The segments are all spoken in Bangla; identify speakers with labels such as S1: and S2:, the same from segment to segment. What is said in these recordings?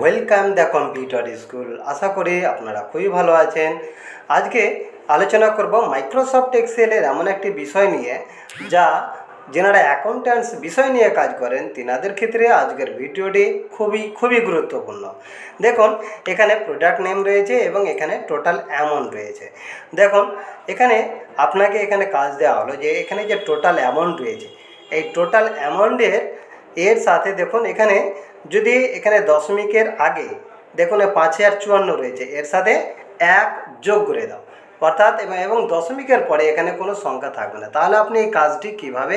S1: ওয়েলকাম দ্য কম্পিউটার স্কুল আশা করি আপনারা খুবই ভালো আছেন। আজকে আলোচনা করব মাইক্রোসফট এক্সেলের এমন একটি বিষয় নিয়ে, যা যেনারা অ্যাকাউন্ট্যান্টস বিষয় নিয়ে কাজ করেন, তিনাদের ক্ষেত্রে আজকের ভিডিওটি খুবই খুবই গুরুত্বপূর্ণ। দেখুন, এখানে প্রোডাক্ট নেম রয়েছে এবং এখানে টোটাল অ্যামাউন্ট রয়েছে। দেখুন, এখানে আপনাকে এখানে কাজ দেওয়া হলো যে, এখানে যে টোটাল অ্যামাউন্ট রয়েছে, এই টোটাল অ্যামাউন্টের এর সাথে দেখুন, এখানে যদি এখানে দশমিকের আগে দেখুন পাঁচ হাজার চুয়ান্ন রয়েছে, এর সাথে এক যোগ করে দাও। অর্থাৎ এবং এবং দশমিকের পরে এখানে কোনো সংখ্যা থাকবে না। তাহলে আপনি এই কাজটি কীভাবে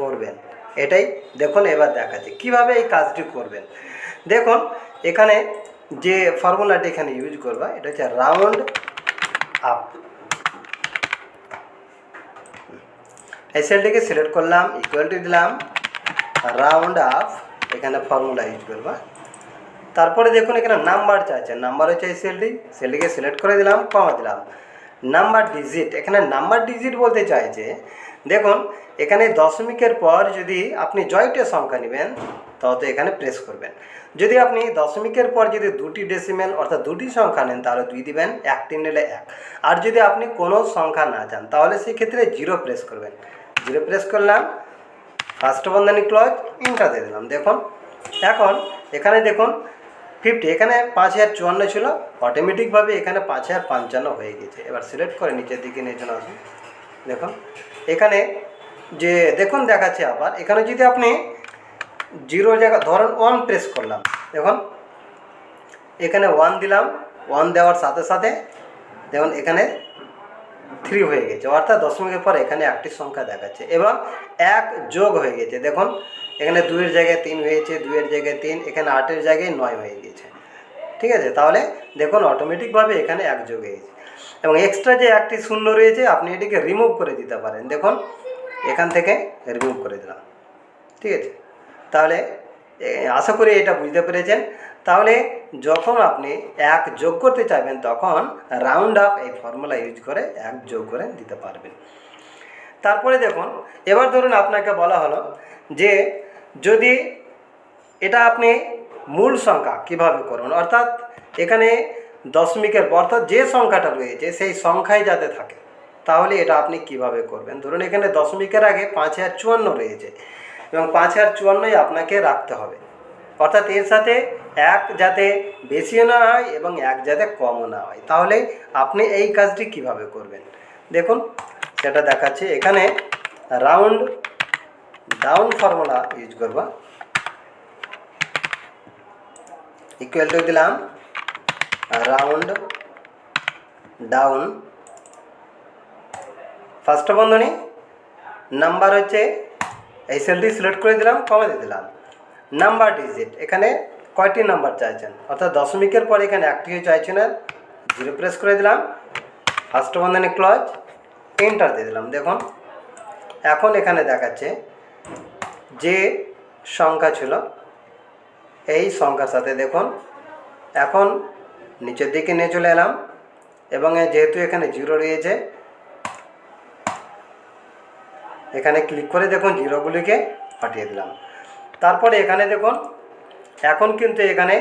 S1: করবেন? এটাই দেখুন, এবার দেখাচ্ছি। কীভাবে এই কাজটি করবেন? দেখুন, এখানে যে ফর্মুলাটি এখানে ইউজ করবা, এটা হচ্ছে রাউন্ড আপ। এই সেলটিকে সিলেক্ট করলাম ইকুয়ালটি দিলাম, রাউন্ড আপ। এখানে ফর্মুলা ইউজ করবা। তারপরে দেখুন এখানে নাম্বার চাইছে। নাম্বার হচ্ছে সেলটি সেলটিকে সিলেক্ট করে দিলাম কমা দিলাম। নাম্বার ডিজিট এখানে নাম্বার ডিজিট বলতে চাইছে, দেখুন, এখানে দশমিকের পর যদি আপনি জয়টের সংখ্যা নেবেন, তত এখানে প্রেস করবেন। যদি আপনি দশমিকের পর যদি দুটি ডেসিমেল অর্থাৎ দুটি সংখ্যা নেন, তাহলে দুই দিবেন একটি নিলে এক। আর যদি আপনি কোনো সংখ্যা না চান, তাহলে সেক্ষেত্রে জিরো প্রেস করবেন। জিরো প্রেস করলাম ফার্স্ট বন্ধনী ক্লজ ইন্টার দিয়ে দিলাম। দেখুন, এখন এখানে দেখুন ফিফটি এখানে পাঁচ হাজার চুয়ান্ন ছিল। অটোমেটিকভাবে এখানে পাঁচ হাজার পঞ্চান্ন হয়ে গেছে। এবার সিলেক্ট করে নিচের দিকে নিয়ে চলে আসুন। দেখুন, এখানে যে, দেখুন দেখাচ্ছে আবার, এখানে যদি আপনি জিরো জায়গা, ধরুন ওয়ান প্রেস করলাম। দেখুন, এখানে ওয়ান দিলাম ওয়ান দেওয়ার সাথে সাথে, দেখুন, এখানে থ্রি হয়ে গেছে। অর্থাৎ দশমিকের পর এখানে একটি সংখ্যা দেখাচ্ছে। এবং এক যোগ হয়ে গেছে। দেখুন, এখানে দুইয়ের জায়গায় তিন হয়েছে, দুইয়ের জায়গায় তিন, এখানে আটের জায়গায় নয় হয়ে গেছে। ঠিক আছে? তাহলে দেখুন অটোমেটিকভাবে এখানে এক যোগ হয়েছে এবং এক্সট্রা যে একটি শূন্য রয়েছে, আপনি এটিকে রিমুভ করে দিতে পারেন। দেখুন, এখান থেকে রিমুভ করে দিলাম। ঠিক আছে? তাহলে আশা করি এটা বুঝতে পেরেছেন। তাহলে যখন আপনি এক যোগ করতে চাইবেন, তখন রাউন্ড আপ এই ফর্মুলা ইউজ করে এক যোগ করে দিতে পারবেন। তারপরে দেখুন, এবার ধরুন আপনাকে বলা হলো যে যদি এটা আপনি মূল সংখ্যা কীভাবে করুন, অর্থাৎ এখানে দশমিকের অর্থাৎ যে সংখ্যাটা রয়েছে, সেই সংখ্যাই যাতে থাকে, তাহলে এটা আপনি কীভাবে করবেন? ধরুন এখানে দশমিকের আগে পাঁচ হাজার চুয়ান্ন রয়েছে, এবং পাঁচ হাজার চুয়ান্নই আপনাকে রাখতে হবে। অর্থাৎ এর সাথে এক যাতে বেশিও না হয় এবং এক যাতে কমও না হয়। তাহলে আপনি এই কাজটি কীভাবে করবেন? দেখুন, সেটা দেখাচ্ছে। এখানে রাউন্ড ডাউন ফর্মুলা ইউজ করবা। ইকুয়াল টু দিলাম রাউন্ড ডাউন ফার্স্ট বন্ধনী নাম্বার হচ্ছে এই সেলটি সিলেক্ট করে দিলাম, কমে দিয়ে দিলাম। Number digit. এখানে কয়টি নাম্বার চাইছেন? অর্থাৎ দশমিকের পর এখানে একটিও চাইছে না, জিরো প্রেস করে দিলাম। ফার্স্ট বন্ধনী ক্লজ এন্টার দিয়ে দিলাম। দেখুন, এখন এখানে দেখাচ্ছে যে সংখ্যা ছিল, এই সংখ্যার সাথে দেখুন, এখন নিচের দিকে নিয়ে চলে এলাম এবং যেহেতু এখানে জিরো রয়েছে, এখানে ক্লিক করে দেখুন জিরোগুলিকে পাঠিয়ে দিলাম। তারপরে এখানে দেখুন, এখন কিন্তু এখানে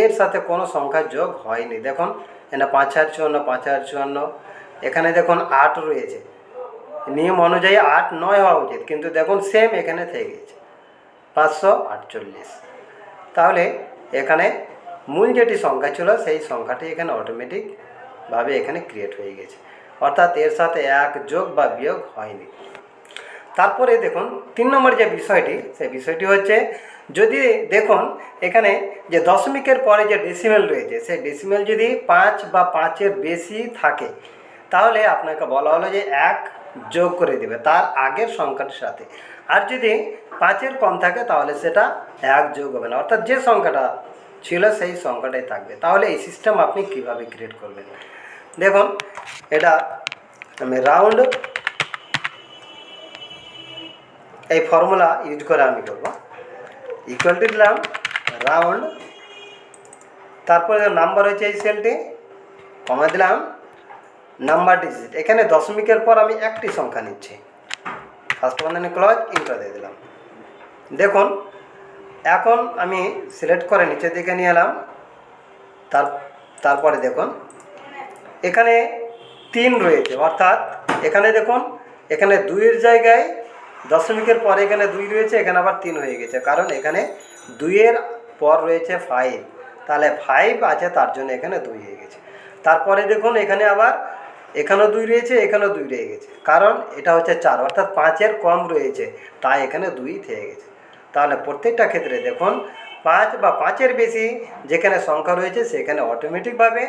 S1: এর সাথে কোনো সংখ্যা যোগ হয়নি। দেখুন, এখানে পাঁচ হাজার চুয়ান্ন, পাঁচ হাজার চুয়ান্ন, এখানে দেখুন আট রয়েছে। নিয়ম অনুযায়ী আট নয় হওয়া উচিত, কিন্তু দেখুন সেম এখানে থেকে গেছে, পাঁচশো আটচল্লিশ। তাহলে এখানে মূল যেটি সংখ্যা ছিল, সেই সংখ্যাটি এখানে অটোমেটিকভাবে এখানে ক্রিয়েট হয়ে গেছে। অর্থাৎ এর সাথে এক যোগ বা বিয়োগ হয়নি। তারপরে দেখুন, তিন নম্বর যে বিষয়টি, সেই বিষয়টি হচ্ছে, যদি দেখুন, এখানে যে দশমিকের পরে যে ডেসিমেল রয়েছে, সেই ডেসিমেল যদি পাঁচ বা পাঁচের বেশি থাকে, তাহলে আপনাকে বলা হলো যে এক যোগ করে দেবে, তার আগের সংখ্যাটির সাথে। আর যদি পাঁচের কম থাকে, তাহলে সেটা এক যোগ হবে না। অর্থাৎ যে সংখ্যাটা ছিল, সেই সংখ্যাটাই থাকবে। তাহলে এই সিস্টেম আপনি কীভাবে ক্রিয়েট করবেন? দেখুন, এটা আমি রাউন্ড এই ফর্মুলা ইউজ করে আমি করব ইকুয়াল টু দিলাম রাউন্ড তারপরে নাম্বার হয়েছে এই সেলটি কমা দিলাম নাম্বার ডিজিট এখানে দশমিকের পর আমি একটি সংখ্যা নিচ্ছি। ফার্স্ট বন্ধনী ক্লজ ইন্টার দিয়ে দিলাম। দেখুন, এখন আমি সিলেক্ট করে নিচের দিকে নিয়ে এলাম। তার, তারপরে দেখুন, এখানে তিন রয়েছে। অর্থাৎ, এখানে দেখুন, এখানে দুইয়ের জায়গায় দশমিকের পরে এখানে দুই রয়েছে, এখানে আবার তিন হয়ে গেছে। কারণ এখানে দুইয়ের পর রয়েছে ফাইভ তাহলে ফাইভ আছে, তার জন্য এখানে দুই হয়ে গেছে। তারপরে দেখুন, এখানে আবার এখানেও দুই রয়েছে, এখানেও দুই রয়ে গেছে। কারণ এটা হচ্ছে চার, অর্থাৎ পাঁচের কম রয়েছে, তাই এখানে দুই থেকে গেছে। তাহলে প্রত্যেকটা ক্ষেত্রে দেখুন, পাঁচ বা পাঁচের বেশি যেখানে সংখ্যা রয়েছে, সেখানে অটোমেটিকভাবে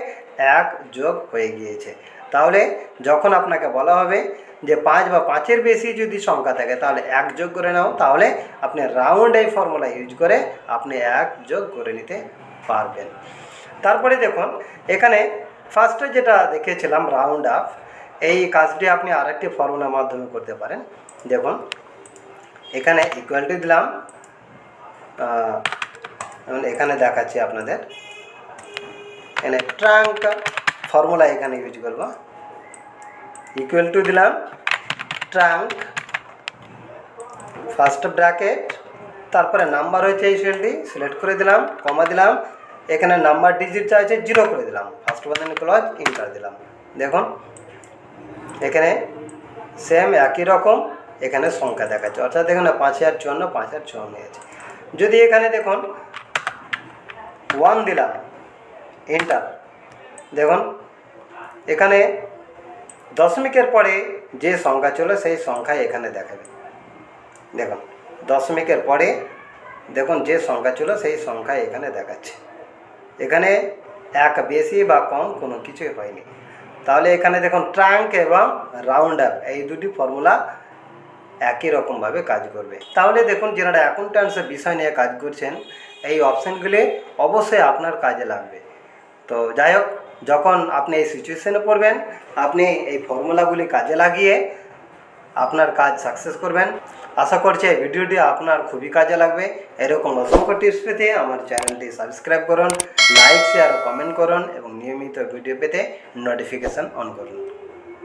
S1: এক যোগ হয়ে গিয়েছে। তাহলে যখন আপনাকে বলা হবে যে পাঁচ বা পাঁচের বেশি যদি সংখ্যা থাকে, তাহলে এক যোগ করে নাও, তাহলে আপনি রাউন্ড এই ফর্মুলা ইউজ করে আপনি এক যোগ করে নিতে পারবেন। তারপরে দেখুন, এখানে ফার্স্টে যেটা দেখেছিলাম রাউন্ড আপ এই কাজটি আপনি আরেকটি ফর্মুলার মাধ্যমে করতে পারেন। দেখুন, এখানে ইকুয়ালটি দিলাম এখানে দেখাচ্ছি আপনাদের। এখানে ট্রাঙ্ক ফর্মুলা এখানে ইউজ করব। ইকুয়াল টু দিলাম ট্রাঙ্ক ফার্স্ট ব্র্যাকেট তারপরে নাম্বার হয়েছে এই সেলটি সিলেক্ট করে দিলাম কমা দিলাম, এখানে নাম্বার ডিজিট চাইছে জিরো করে দিলাম। ফার্স্ট বন্ধনী ক্লজ ইন্টার দিলাম। দেখুন, এখানে সেম একই রকম, এখানে সংখ্যা দেখাচ্ছে। অর্থাৎ এখানে পাঁচ হাজার চুয়ান্ন পাঁচ হাজার চুয়ান্ন আছে। যদি এখানে দেখুন ওয়ান দিলাম এন্টার দেখুন, এখানে দশমিকের পরে যে সংখ্যা ছিল সেই সংখ্যাই এখানে দেখাবে। দেখুন, দশমিকের পরে দেখুন যে সংখ্যা ছিল সেই সংখ্যা এখানে দেখাচ্ছে। এখানে এক বেশি বা কম কোনো কিছুই হয়নি। তাহলে এখানে দেখুন ট্রাঙ্ক এবং রাউন্ড আপ, এই দুটি ফর্মুলা একই রকমভাবে কাজ করবে। তাহলে দেখুন যারা অ্যাকাউন্ট্যান্সের বিষয় নিয়ে কাজ করছেন, এই অপশানগুলি অবশ্যই আপনার কাজে লাগবে। তো যাই হোক যখন আপনি এই সিচুয়েশনে পড়বেন, আপনি এই ফর্মুলাগুলি কাজে লাগিয়ে আপনার কাজ সাকসেস করবেন। আশা করছি ভিডিওটি আপনার খুবই কাজে লাগবে। এরকম অসংখ্য টিপস পেতে আমার চ্যানেলটি সাবস্ক্রাইব করুন লাইক শেয়ার কমেন্ট করুন এবং নিয়মিত ভিডিও পেতে নোটিফিকেশান অন করুন।